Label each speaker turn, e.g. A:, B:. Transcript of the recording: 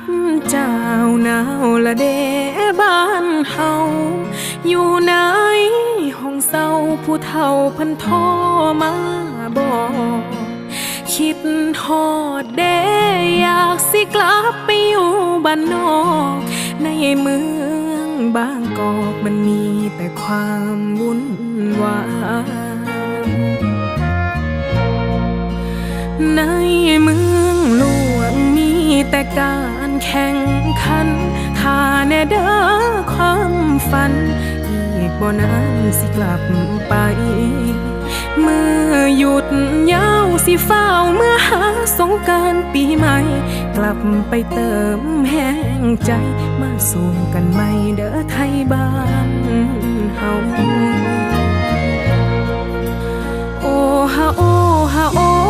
A: ดเจ้าหนาวละเดบ้านเฮาอยู่ไหนห้องเศร้าผู้เฒ่าพันโทรมาบอกคิดฮอดเดอยากสิกลับไปอยู่บ้านนอก ในเมืองบางกอกมันมีแต่ความวุ่นวายในเมืองหลวงมีแต่การ แข่งขันถ้าแน่เด้อความฝัน อีกบ่นานสิกลับไปเมื่อหยุดยาวสิเฝ้าเมื่อหาสงการปีใหม่ กลับไปเติมแห้งใจ มาสู่กันใหม่เด้อไทยบ้านเฮาโอ้ฮาโอ้ฮาโอ้